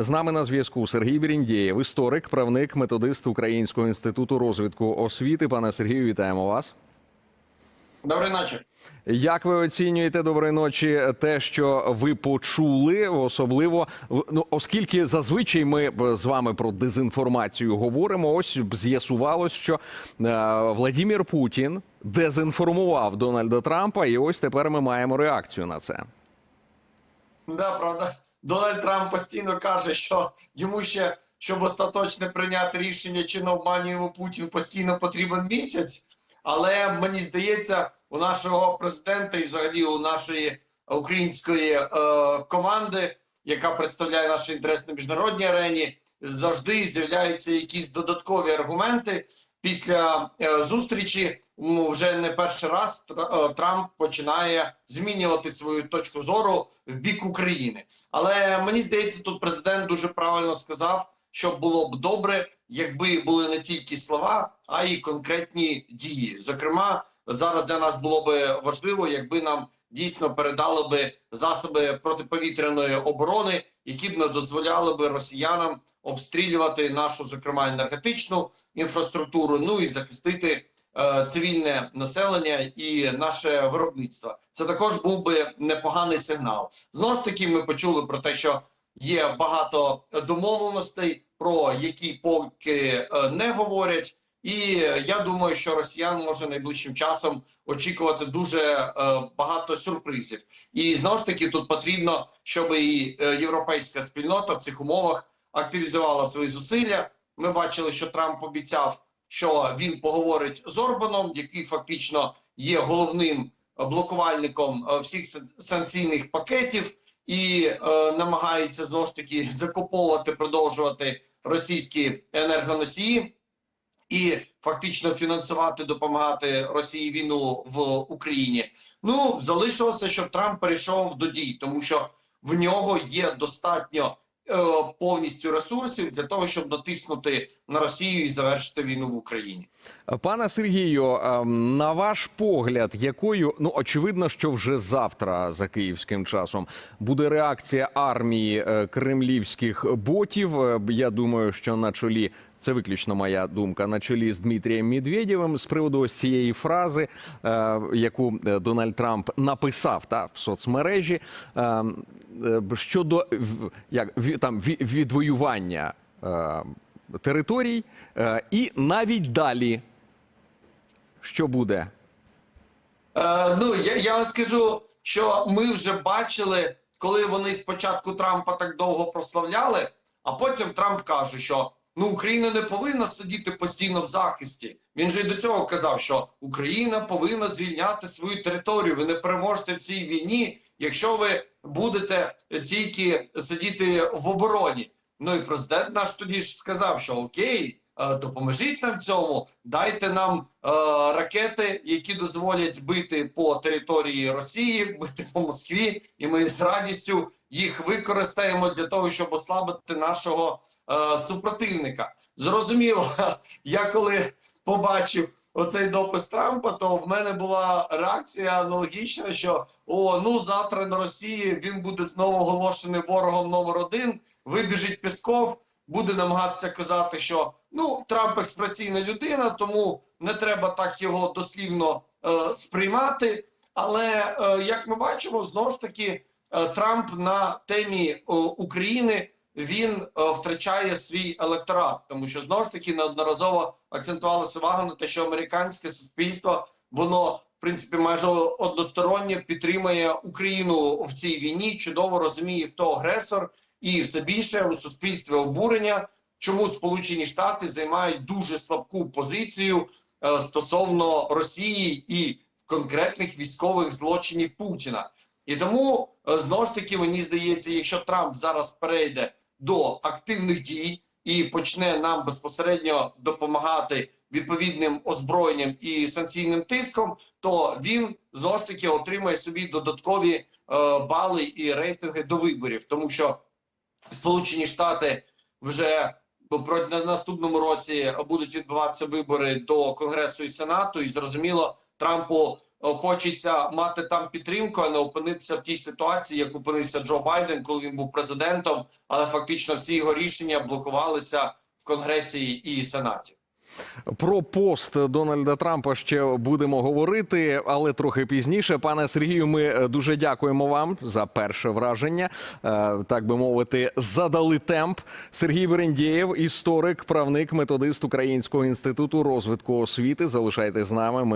З нами на зв'язку Сергій Біріндєєв, історик, правник, методист Українського інституту розвитку освіти. Пане Сергію, вітаємо вас. Доброї ночі. Як ви оцінюєте доброї ночі те, що ви почули, особливо ну, оскільки зазвичай ми з вами про дезінформацію говоримо. Ось з'ясувалось, що е, Владімір Путін дезінформував Дональда Трампа, і ось тепер ми маємо реакцію на це. Да, правда, Дональд Трамп постійно каже, що йому ще, щоб остаточно прийняти рішення, чи не обманюємо Путін, постійно потрібен місяць. Але мені здається, у нашого президента і взагалі у нашої української е, команди, яка представляє наш інтерес на міжнародній арені, завжди з'являються якісь додаткові аргументи. Після е, зустрічі вже не перший раз е, Трамп починає змінювати свою точку зору в бік України. Але мені здається, тут президент дуже правильно сказав, що було б добре, якби були не тільки слова, а й конкретні дії. Зокрема, зараз для нас було би важливо, якби нам дійсно передали би засоби протиповітряної оборони, які б не дозволяли би росіянам обстрілювати нашу, зокрема, енергетичну інфраструктуру, ну і захистити е, цивільне населення і наше виробництво. Це також був би непоганий сигнал. Знову ж таки, ми почули про те, що є багато домовленостей, про які поки е, не говорять. І я думаю, що росіян може найближчим часом очікувати дуже е, багато сюрпризів. І знову ж таки, тут потрібно, щоб і е, європейська спільнота в цих умовах активізувала свої зусилля. Ми бачили, що Трамп обіцяв, що він поговорить з Орбаном, який фактично є головним е, блокувальником е, всіх сан- санкційних пакетів, і е, намагається знову ж таки закуповувати, продовжувати російські енергоносії і фактично фінансувати, допомагати Росії війну в Україні. Ну залишилося, щоб Трамп перейшов до дій, тому що в нього є достатньо повністю ресурсів для того, щоб натиснути на Росію і завершити війну в Україні. Пане Сергію, ем, на ваш погляд, якою ну очевидно, що вже завтра за київським часом буде реакція армії е, кремлівських ботів. Е, Я думаю, що на чолі. Це виключно моя думка на чолі з Дмитрієм Медведєвим з приводу ось цієї фрази, е, яку е, Дональд Трамп написав та в соцмережі е, е, щодо як там ві- відвоювання е, територій, е, і навіть далі. Що буде? Е, ну я, я скажу, що ми вже бачили, коли вони спочатку Трампа так довго прославляли, а потім Трамп каже, що ну Україна не повинна сидіти постійно в захисті. Він же й до цього казав, що Україна повинна звільняти свою територію. Ви не переможете в цій війні, якщо ви будете тільки сидіти в обороні. Ну і президент наш тоді ж сказав, що окей, е, допоможіть нам в цьому, дайте нам е, ракети, які дозволять бити по території Росії, бити по Москві, і ми з радістю їх використаємо для того, щоб ослабити нашого е, супротивника. Зрозуміло, я коли побачив оцей допис Трампа, то в мене була реакція аналогічна, що о, ну завтра на Росії він буде знову оголошений ворогом номер один. Вибіжить Пісков, буде намагатися казати, що ну Трамп експресійна людина, тому не треба так його дослівно е, сприймати. Але е, як ми бачимо, знову ж таки е, Трамп на темі е, України він е, втрачає свій електорат, тому що знову ж таки неодноразово акцентувалася увага на те, що американське суспільство воно в принципі майже односторонньо підтримує Україну в цій війні. Чудово розуміє, хто агресор, і все більше у суспільстві обурення, чому Сполучені Штати займають дуже слабку позицію е, стосовно Росії і конкретних військових злочинів Путіна. І тому е, знову ж таки мені здається, якщо Трамп зараз перейде до активних дій і почне нам безпосередньо допомагати відповідним озброєнням і санкційним тиском, то він знову ж таки отримає собі додаткові е, бали і рейтинги до виборів, тому що Сполучені Штати вже на наступному році будуть відбуватися вибори до Конгресу і Сенату, і зрозуміло, Трампу хочеться мати там підтримку, а не опинитися в тій ситуації, як опинився Джо Байден, коли він був президентом, але фактично всі його рішення блокувалися в Конгресі і Сенаті. Про пост Дональда Трампа ще будемо говорити, але трохи пізніше. Пане Сергію, ми дуже дякуємо вам за перше враження. Е, Так би мовити, задали темп. Сергій Берендєєв, історик, правник, методист Українського інституту розвитку освіти. Залишайтесь з нами. Ми